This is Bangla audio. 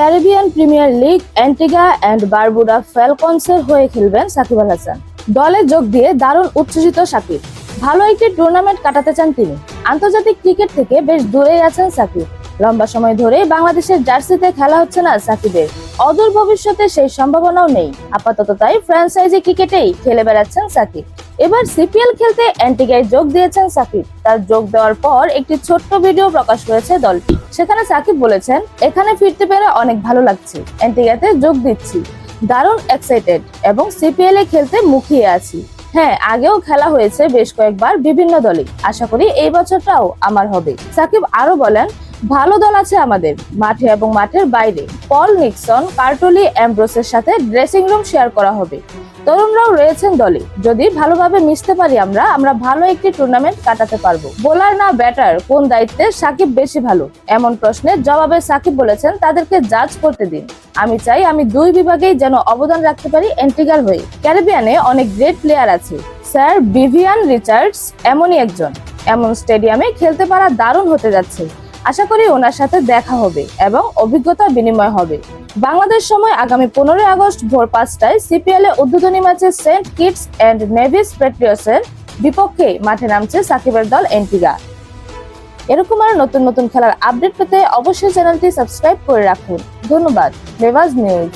Caribbean Premier League, Antigua and Barbuda ফ্যালকনসের হয়ে খেলবেন সাকিব আল হাসান। দলে যোগ দিয়ে দারুণ উচ্ছ্বসিত সাকিব। ভালো একটি টুর্নামেন্ট কাটাতে চান তিনি। আন্তর্জাতিক ক্রিকেট থেকে বেশ দূরেই আছেন সাকিব। লম্বা সময় ধরেই বাংলাদেশের জার্সিতে খেলা হচ্ছে না সাকিবের। অদূর ভবিষ্যতে সেই সম্ভাবনাও নেই। আপাতত তাই ফ্র্যাঞ্চাইজি ক্রিকেটেই খেলে বেড়াচ্ছেন সাকিব। এবার সিপিএল খেলতে অ্যান্টিগায় যোগ দিয়েছেন সাকিব। তার যোগ দেওয়ার পর একটি ছোট্ট ভিডিও প্রকাশ করেছে দলটি। সেখানে সাকিব বলেছেন, এখানে ফিরতে পেরে অনেক ভালো লাগছে। অ্যান্টিগাতে যোগ দিচ্ছি। দারুণ এক্সাইটেড এবং সিপিএল এ খেলতে মুখিয়ে আছি। হ্যাঁ আগেও খেলা হয়েছে বেশ কয়েকবার বিভিন্ন দলে। আশা করি এই বছরটাও আমার হবে। সাকিব আরও বলেন ভালো দল আছে আমাদের, মাঠে এবং মাঠের বাইরে। পল নিক্সন কার্টলি অ্যাম্ব্রোসের সাথে ড্রেসিং রুম শেয়ার করা হবে। তরুণরাও রয়েছেন দলে। যদি ভালোভাবে মিশতে পারি আমরা আমরা ভালো একটি টুর্নামেন্ট কাটাতে পারব। বোলার না ব্যাটার কোন দায়িত্বে সাকিব বেশি ভালো? এমন প্রশ্নের জবাবে সাকিব বলেছেন, তাদেরকে জাজ করতে দিন। আমি চাই আমি দুই বিভাগেই যেন অবদান রাখতে পারি এন্টিগার হয়ে। ক্যারিবিয়ানে অনেক গ্রেট প্লেয়ার আছে। স্যার বিভিয়ান রিচার্ডস এমনই একজন। এমন স্টেডিয়ামে খেলতে পারা দারুণ হতে যাচ্ছে। আশা করি ওনার সাথে দেখা হবে এবং অভিজ্ঞতা বিনিময় হবে। বাংলাদেশ সময় আগামী পনেরোই আগস্ট ভোর পাঁচটায় সিপিএল এ উদ্বোধনী ম্যাচে সেন্ট কিটস অ্যান্ড নেভিস পেট্রিয়সের বিপক্ষে মাঠে নামছে সাকিবের দল এন্টিগা। এরকম আরও নতুন নতুন খেলার আপডেট পেতে অবশ্যই চ্যানেলটি সাবস্ক্রাইব করে রাখুন। ধন্যবাদ। নেভাজ নিউজ।